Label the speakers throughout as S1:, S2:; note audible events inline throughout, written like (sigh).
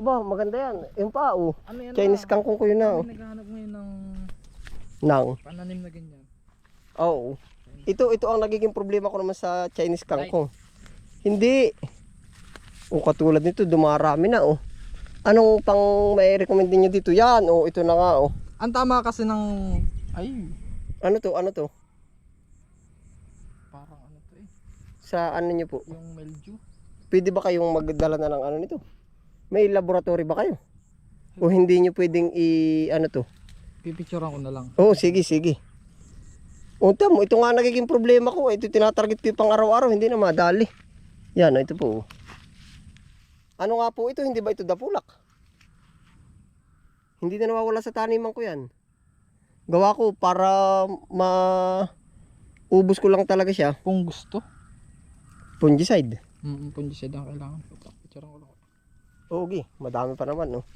S1: Aba, maganda yan. Yung pa, oh.
S2: Ano yan
S1: Chinese
S2: na?
S1: kangkong ko yun na, oh.
S2: Naghahanap ngayon ng
S1: Nang.
S2: pananim na ganyan.
S1: Oo. Ito, ito ang nagiging problema ko naman sa Chinese kangkong. Hindi. O katulad nito, dumarami na, oh. Anong pang may recommend niyo dito? Yan, oh, ito na nga, oh.
S2: Ang tama kasi ng... Ay,
S1: Ano to, ano to?
S2: parang ano to eh.
S1: Sa ano niyo po?
S2: Yung mildew.
S1: Pwede ba kayong magdala na ng ano nito? May laboratory ba kayo? O hindi niyo pwedeng i ano to?
S2: Pipicturean ko na lang.
S1: Oo, sige, sige. O mo, ito nga nagiging problema ko. Ito tinatarget ko yung pang araw-araw, hindi na madali. Yan, oh, ito po. Ano nga po ito? Hindi ba ito dapulak? Hindi na nawawala sa taniman ko yan. Gawa ko para ma ubos ko lang talaga siya.
S2: Kung gusto.
S1: Fungicide.
S2: Mm, fungicide ang kailangan. Picturean ko lang.
S1: Okay, madami pa naman, no?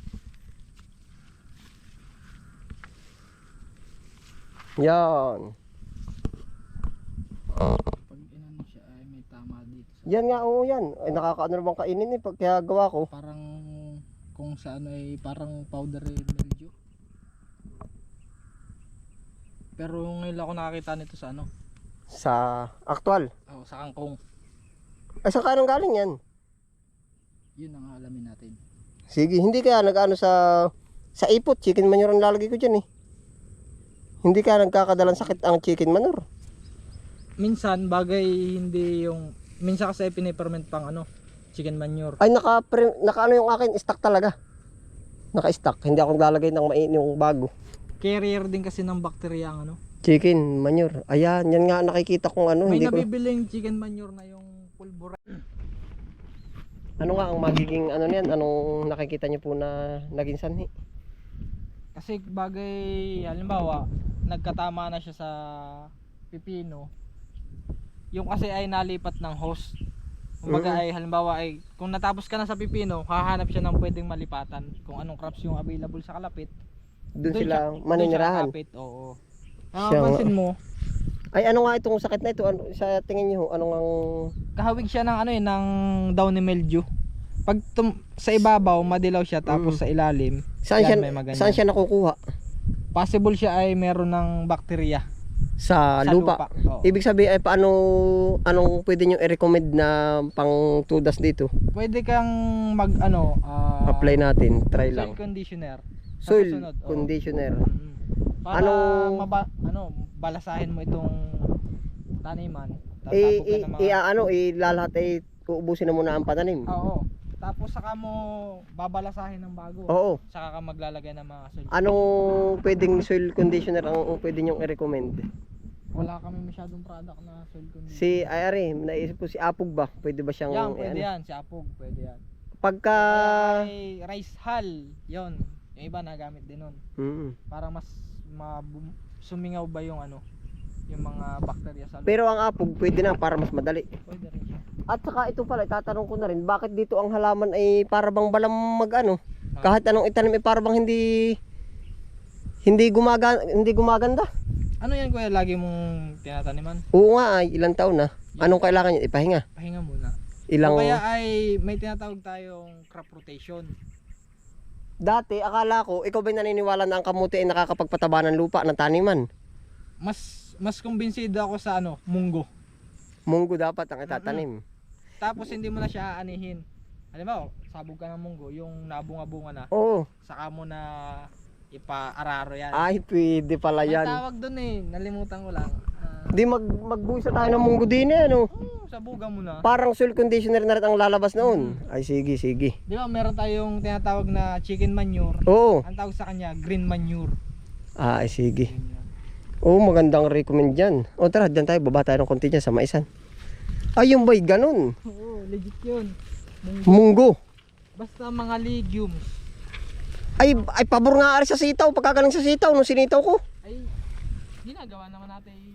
S1: Yan.
S2: Pag inano siya ay may tama dito. Sa,
S1: Yan nga, oo yan. Ay, nakakaano naman kainin eh. Pag kaya gawa ko.
S2: parang kung sa ano ay parang powdery mildew. Pero ngayon ako nakakita nito sa ano,
S1: Sa actual.
S2: oh, sa kangkong.
S1: Ay, sa kanong galing yan?
S2: Yun ang alamin natin.
S1: Sige, hindi kaya nag-ano sa... Sa ipot, chicken manure ang lalagay ko dyan eh. Hindi kaya nagkakadalang sakit ang chicken manure.
S2: Minsan bagay hindi yung minsan kasi piniperment pang ano, chicken manure.
S1: Ay, naka, naka ano yung akin, stock talaga. Naka-stock. Hindi ako naglalagay ng main yung bago.
S2: Carrier din kasi ng bacteria ang ano.
S1: Chicken manure. Ayan, yan nga nakikita kong ano.
S2: May
S1: hindi ko...
S2: nabibiling chicken manure na yung pulbura.
S1: Ano nga ang magiging ano niyan? Anong nakikita niyo po na naging sanhi?
S2: Kasi bagay, halimbawa, nagkatama na siya sa pipino. Yung kasi ay nalipat ng host. Kumbaga
S1: Mm.
S2: ay halimbawa ay kung natapos ka na sa pipino, hahanap siya ng pwedeng malipatan kung anong crops yung available sa kalapit.
S1: Doon
S2: Doon
S1: sila
S2: siya- doon
S1: maninirahan.
S2: kakapit, oo.
S1: Siya
S2: Siya
S1: nga.
S2: pansin mo,
S1: Ay ano nga itong sakit na ito? Ano, sa tingin niyo anong ang
S2: kahawig siya ng ano eh, ng downy mildew. Pag tum- sa ibabaw, madilaw siya tapos
S1: Mm.
S2: sa ilalim,
S1: saan
S2: yan,
S1: siya
S2: may
S1: saan siya nakukuha?
S2: possible siya ay meron ng bakterya
S1: Sa,
S2: sa
S1: lupa.
S2: lupa. Oo.
S1: Ibig sabihin ay paano anong pwede niyo i-recommend na pang tudas dito?
S2: Pwede kang mag ano, ah,
S1: Apply natin, try
S2: soil
S1: lang.
S2: conditioner. Sa
S1: Soil
S2: susunod, oo.
S1: conditioner.
S2: Mm. Para
S1: Anong-
S2: maba, ano, balasahin mo itong taniman.
S1: I, i,
S2: mga-
S1: i ano, ilalahat ay uubusin na muna ang pananim.
S2: Oo. Tapos saka mo babalasahin ng bago.
S1: Oo.
S2: Saka ka maglalagay ng mga soil.
S1: Anong pwedeng soil conditioner ang pwede niyong i-recommend?
S2: Wala kami masyadong product na soil conditioner.
S1: Si Ayari, naisip ko si Apog ba? Pwede ba siyang
S2: yan,
S1: eh,
S2: pwede
S1: ano?
S2: yan. Si Apog, pwede yan.
S1: Pagka
S2: ay rice hull, yon. Yung iba nagamit din nun.
S1: Mm.
S2: Para mas mabum- sumingaw ba yung ano, yung mga bakterya sa loob.
S1: Pero ang Apog pwede na para mas madali.
S2: Pwede rin siya.
S1: At saka ito pala, itatanong ko na rin, bakit dito ang halaman ay para bang balam mag ano? Kahit anong itanim ay para bang hindi hindi gumaga hindi gumaganda.
S2: Ano yan kuya lagi mong tinataniman?
S1: Oo nga ay ilang taon na. Anong kailangan niya ipahinga?
S2: Pahinga muna.
S1: Ilang
S2: O kaya ay may tinatawag tayong crop rotation.
S1: Dati akala ko ikaw ba'y naniniwala na ang kamuti ay nakakapagpataba ng lupa ng taniman?
S2: Mas mas kumbinsido ako sa ano, munggo.
S1: Munggo dapat ang itatanim.
S2: Tapos hindi mo na siya aanihin. Halimbawa, sabog ka ng munggo, yung nabunga-bunga na,
S1: Oo.
S2: saka mo na ipaararo yan.
S1: Ay, pwede pala
S2: May
S1: yan.
S2: tawag doon eh, nalimutan ko lang.
S1: Di mag magbusa tayo ng munggo din eh, ano?
S2: oh, sabugan mo na.
S1: Parang soil conditioner na rin ang lalabas noon. Ay, sige, sige.
S2: Di ba meron tayong tinatawag na chicken manure?
S1: Oo.
S2: Ang tawag sa kanya, green manure.
S1: Ah, ay, sige. Oo, magandang recommend dyan. O tara, dyan tayo, baba tayo ng konti dyan sa maisan. Ay, yung bay, ganun.
S2: Oo, legit yun. Munggo.
S1: Munggo.
S2: Basta mga legumes.
S1: Ay, ay pabor nga ari sa sitaw, pagkagaling sa sitaw, nung sinitaw ko.
S2: Ay, ginagawa naman natin.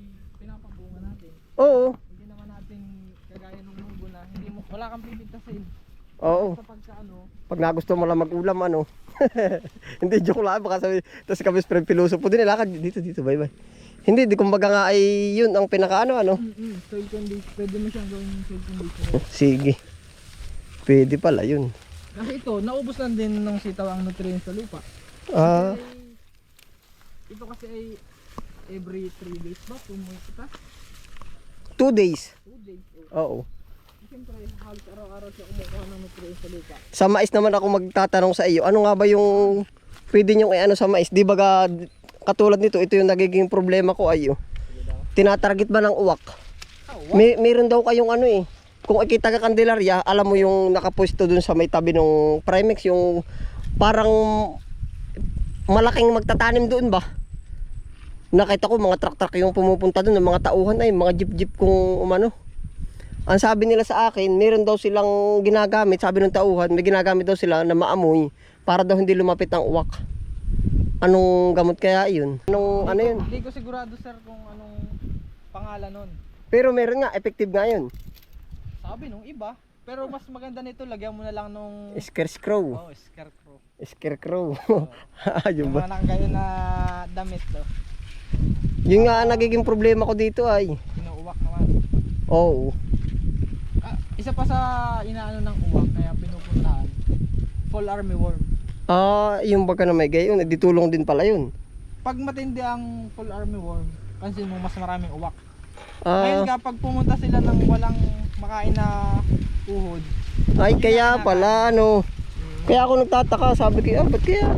S1: Oo.
S2: Hindi naman natin kagaya ng munggo na hindi mo, wala kang pipintasin.
S1: Oo.
S2: Basta pagka ano,
S1: Pag nagusto mo lang mag-ulam, ano. (laughs) Hindi, joke lang. Baka sabi, tapos kami friend piloso po din. Lakad dito, dito, bye bye. Hindi, di kumbaga nga ay yun ang pinakaano, ano.
S2: mm soil condition, pwede mo siyang gawin yung soil condition.
S1: Sige. Pwede pala yun.
S2: Kasi ito, naubos lang din ng sitaw ang nutrients sa lupa.
S1: Ah,
S2: Ay, ito kasi ay every 3 days ba pumunta?
S1: 2 days.
S2: 2 days.
S1: Oo.
S2: Siyempre, halos araw-araw siya kumukuha ng nutrients sa lupa.
S1: Sa mais naman ako magtatanong sa iyo, ano nga ba yung pwede nyo ano sa mais? Di ba ga, katulad nito, ito yung nagiging problema ko ayo. Tinatarget ba ng uwak? May, meron daw kayong ano eh. Kung ikita ka Candelaria, alam mo yung nakapwesto dun sa may tabi ng Primex, yung parang malaking magtatanim doon ba? Nakita ko mga truck-truck yung pumupunta doon, ng mga tauhan ay mga jeep-jeep kung umano. Ang sabi nila sa akin, meron daw silang ginagamit, sabi ng tauhan, may ginagamit daw sila na maamoy para daw hindi lumapit ang uwak. Anong gamot kaya yun? Anong ano yun?
S2: Hindi ko sigurado sir kung anong pangalan nun.
S1: Pero meron nga, effective nga yun.
S2: Sabi nung iba. Pero mas maganda nito, lagyan mo na lang nung...
S1: Scarecrow.
S2: Oh, scarecrow.
S1: Scarecrow. (laughs) Ayun
S2: Yung
S1: ba?
S2: mga nakagayo na damit to.
S1: Yun nga nagiging problema ko dito ay.
S2: Pinuuwak naman.
S1: Oo.
S2: Ah, isa pa sa inaano ng uwak, kaya pinupuntahan. Fall army worm.
S1: Ah, yung baga na may gayon, eh, di tulong din pala yun.
S2: Pag matindi ang fall army worm, pansin mo mas maraming uwak.
S1: Ah,
S2: Ngayon kapag pumunta sila ng walang makain na uhod,
S1: ay kaya pala ano. Kaya ako nagtataka, sabi ko, ah, ba't kaya?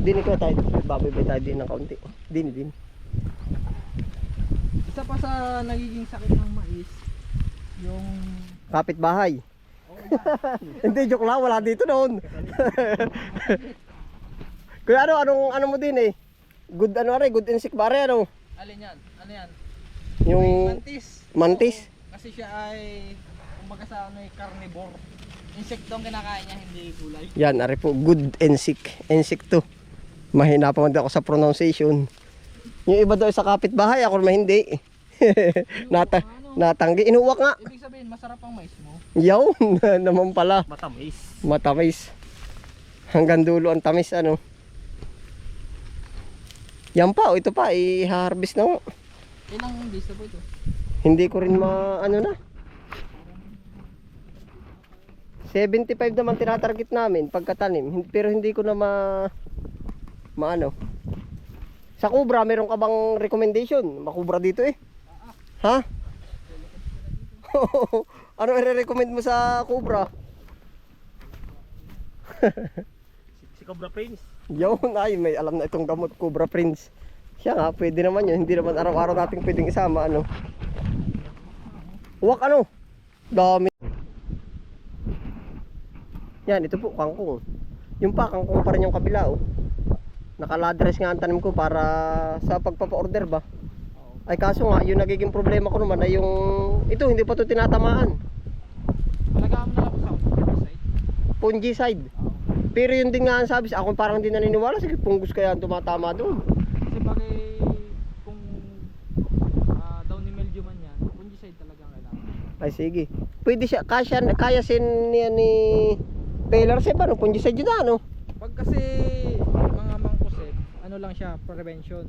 S1: Dinig ko tayo, babay tayo din ng kaunti. Din din.
S2: isa pa sa nagiging sakit ng mais, yung
S1: Kapitbahay. Hindi, joke lang, wala dito noon. Kuya ano, anong ano mo din eh? Good ano are, good insect ba are, ano?
S2: alin yan? Ano yan?
S1: Yung
S2: mantis.
S1: mantis?
S2: Oo, kasi siya ay kumbaga sa ano ay carnivore. Insekto ang kinakain niya, hindi gulay.
S1: Yan, are po, good insect. Insect to. Mahina pa man ako sa pronunciation. Yung iba daw sa kapitbahay, ako naman hindi. (laughs) Nata natanggi, inuwak nga.
S2: Ibig sabihin, masarap ang mais mo.
S1: Yaw, (laughs) naman pala.
S2: Matamis.
S1: Matamis. Hanggang dulo ang tamis, ano. Yan pa, oh, ito pa, i-harvest na. nga.
S2: Ilang days na po ito?
S1: Hindi ko rin ma, ano na. 75 naman tinatarget namin pagkatanim, pero hindi ko na ma, maano. Sa Cobra, meron ka bang recommendation? Makubra dito eh. Ha? (laughs) ano i-recommend mo sa Cobra? (laughs)
S2: Si Cobra Prince.
S1: Yun, ay, may alam na itong gamot, Cobra Prince. Siya nga, pwede naman yun. Hindi naman araw-araw natin pwedeng isama, ano. Uwak, ano? Dami. Yan, ito po, kangkong. Yung pa, kangkong pa rin yung kabila, oh. Nakaladress nga ang tanim ko para sa pagpapa-order ba. Ay kaso nga, yung nagiging problema ko naman ay yung... Ito, hindi pa to tinatamaan.
S2: Mo na lang sa side.
S1: Fungicide.
S2: Oo.
S1: Pero yun din nga ang sabi, ako parang hindi naniniwala. Sige, pungus kaya ang tumatama doon.
S2: Kasi bagay kung ah, downy mildew man yan, fungicide talaga ang kailangan.
S1: Ay sige. Pwede siya, kaya, kaya sin niya ni Taylor Sip, ano, fungicide yun na, ano?
S2: Pag kasi lang siya, prevention.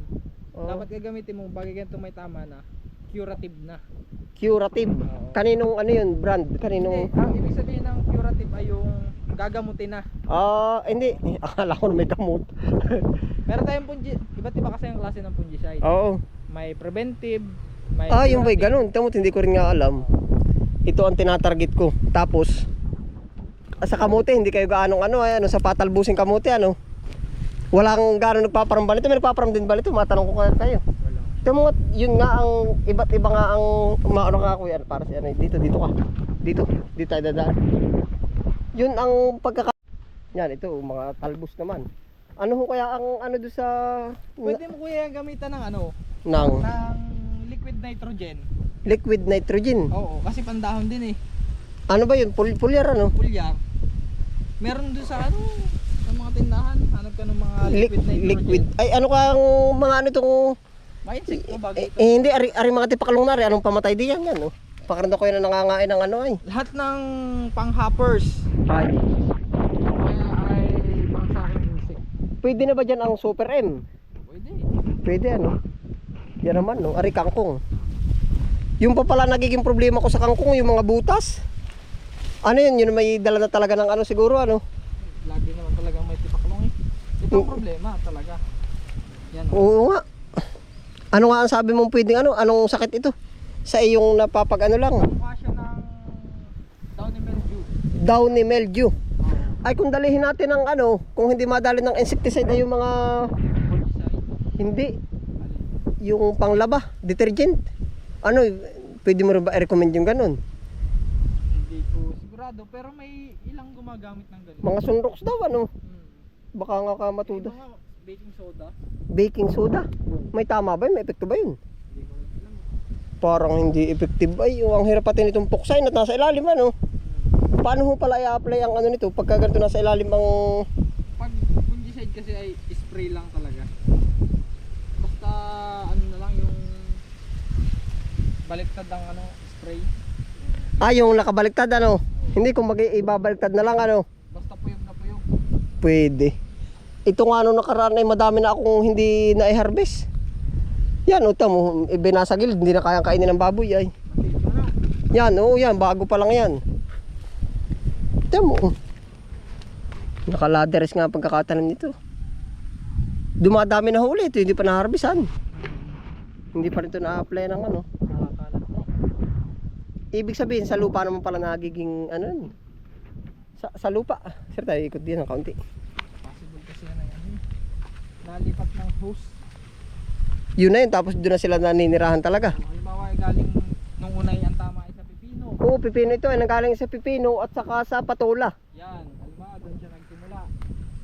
S1: Oh,
S2: Dapat gagamitin mo bagay ganito may tama na, curative na.
S1: curative.
S2: Oo.
S1: Kaninong ano yun, brand?
S2: Hindi,
S1: Kaninong...
S2: ang ibig sabihin ng curative ay yung gagamutin na.
S1: Ah, hindi. (laughs) Akala ko na may gamot. (laughs)
S2: Meron tayong pungi, iba't iba kasi ang klase ng fungicide.
S1: Oo.
S2: May preventive, may
S1: Ah, yung ba'y
S2: curative.
S1: ganun? Tamot, hindi ko rin nga alam. Ito ang tinatarget ko. Tapos, ah, sa kamote, hindi kayo gaanong ano, ay, ano, sa patalbusing kamote, ano? Walang gaano nagpaparam ba nito? May nagpaparam din ba nito? Matanong ko kaya kayo.
S2: Wala.
S1: Ito mga, yun nga ang, iba't iba nga ang, maano nga kuya, para sa ano, dito, dito ka. Dito, dito tayo dadaan. Yun ang pagkaka... Yan, ito, mga talbos naman. Ano ho kaya ang, ano doon sa...
S2: Pwede mo kuya gamitan ng ano,
S1: ng
S2: ng liquid nitrogen.
S1: liquid nitrogen.
S2: Oo, kasi pandahon din eh.
S1: Ano ba yun? Pul pulyar ano?
S2: Pulyar. Meron doon sa ano, mga tindahan, hanap ka ng mga liquid nitrogen.
S1: liquid. Ay, ano kang mga ano itong...
S2: May insect mo bagay
S1: Eh,
S2: ito.
S1: eh, hindi, ari, ari mga tipakalong nari. Anong pamatay di yan yan, no? Pakaranda ko yun na nangangain ng ano ay.
S2: Lahat ng pang-hoppers
S1: Ay.
S2: ay pang sa akin insect.
S1: Pwede na ba dyan ang Super M?
S2: Pwede.
S1: Pwede ano? Yan naman no, ari kangkong. Yung pa pala nagiging problema ko sa kangkong, yung mga butas. Ano yun? Yun may dala na talaga ng ano siguro ano?
S2: Lagi naman talagang may tipaklong eh. Ito ang problema talaga. Yan oh.
S1: Oo nga. Ano nga ang sabi mong pwedeng ano? Anong sakit ito? Sa iyong napapag ano lang?
S2: Kuha siya ng downy mildew.
S1: Downy mildew. Ay kung dalihin natin ng ano, kung hindi madali ng insecticide ay yung mga hindi yung panglaba, detergent. Ano, pwede mo rin ba i-recommend yung ganun?
S2: Hindi ko sigurado pero may ilang gumagamit ng ganito.
S1: Mga sunrox daw ano? Baka nga kamatuda.
S2: Ito nga, baking soda.
S1: Baking soda. May tama ba yun? May epekto ba yun?
S2: Hindi ko rin alam.
S1: Parang hindi effective ay. oh, ang hirap patin itong puksay na nasa ilalim ano. Paano ho pala i-apply ang ano nito pagka ganito nasa ilalim ang
S2: Pag fungicide kasi ay spray lang talaga. Basta ano na lang yung baliktad ang ano spray.
S1: ah yung nakabaliktad ano. Hindi kung ibabaliktad na lang ano.
S2: Basta puyog na puyog.
S1: Pwede. Ito nga nung nakaraan ay madami na akong hindi na i-harvest. Yan, uta mo, ibinasa gilid, hindi na kayang kainin ng baboy ay. Yan, oo yan, bago pa lang yan. Ito mo. oh. Nakaladeres nga pagkakatanim nito. Dumadami na huli ito, hindi pa na-harvestan. Hindi pa rin ito na-apply ng ano. Ibig sabihin, sa lupa naman pala nagiging ano yun. Sa, sa lupa. Sir, tayo ikot din ng kaunti.
S2: Possible kasi yan ay ano. eh. Nalipat ng host.
S1: Yun na yun, tapos doon na sila naninirahan talaga.
S2: Kung halimbawa ay galing nung una ay ang tama ay sa pipino.
S1: Oo, pipino ito, ay nanggaling sa pipino at saka sa patola.
S2: Yan, halimbawa doon siya nagsimula.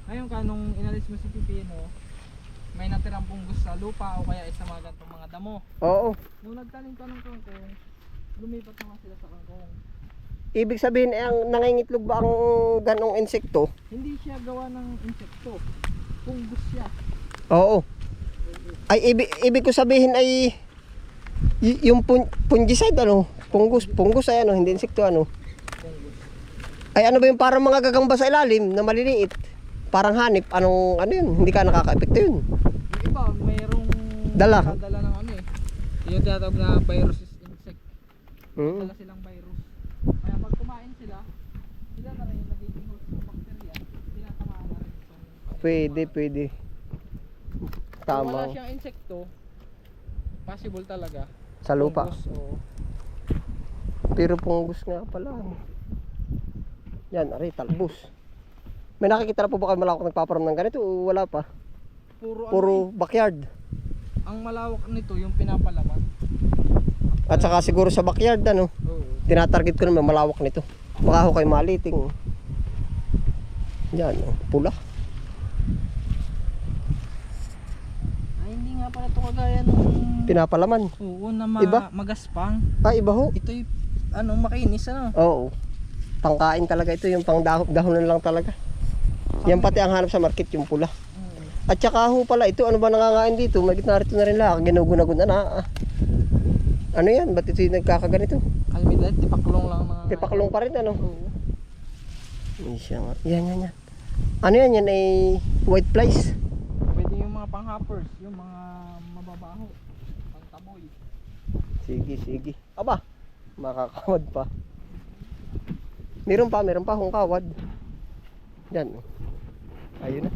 S2: Ngayon ka nung inalis mo si pipino, may natirang punggos sa lupa o kaya isa mga gantong mga damo.
S1: Oo.
S2: Nung nagtanim ka ng kangkong, lumipat naman sila sa kangkong.
S1: Ibig sabihin, eh, ang nangingitlog ba ang ganong insekto?
S2: Hindi siya gawa ng insekto. Punggos siya.
S1: Oo. Ay, ibig, ibig ko sabihin ay y- yung pun- fungicide ano, pungus, pungus ay ano, hindi insekto ano. Ay ano ba yung parang mga gagamba sa ilalim na maliliit? Parang hanip, anong ano yun? Hindi ka nakaka-epekto yun.
S2: Yung iba, mayroong
S1: Dala.
S2: dala ng ano eh. Yung tinatawag na virus is insect.
S1: Hmm.
S2: Dala silang virus. Kaya pag kumain sila, sila na rin yung nagiging host ng bacteria. Tinatamaan na rin itong
S1: Pwede, pwede.
S2: Kung wala
S1: Tama.
S2: siyang insekto, possible talaga.
S1: Sa lupa.
S2: Fungus, oo.
S1: Pero pungus nga pala. Yan, aray, talbos. May nakikita na po ba kayo malawak nagpaparam ng ganito o wala pa?
S2: Puro,
S1: Puro
S2: ano
S1: backyard.
S2: eh, ang malawak nito yung pinapalaman.
S1: At saka siguro sa backyard ano.
S2: Oo.
S1: Tinatarget ko naman malawak nito. Baka ako kay maliting. Yan, oh, pula.
S2: Ay, hindi nga pala ito kagaya nung
S1: Pinapalaman.
S2: Oo, na ma-
S1: Iba?
S2: magaspang.
S1: Ah, iba ho.
S2: Ito'y ano, makinis ano.
S1: Oo. Pangkain talaga ito, yung pang dahon, dahonan lang talaga. Yan pati ang hanap sa market, yung pula.
S2: Oo.
S1: At saka ho pala, ito ano ba nangangain dito? May gitna rito na rin lang, ginugunagun na na. ah. Ano yan? Ba't ito yung nagkakaganito?
S2: Kalimidad, tipaklong lang mga...
S1: Tipaklong pa rin ano?
S2: Oo.
S1: Yan, yan, yan. Ano yan? Yan ay white flies.
S2: Pang-hoppers, yung mga mababaho. Pang-taboy.
S1: Sige, sige. Aba, makakawad pa. Meron pa, meron pa akong kawad. Yan. Ayun na.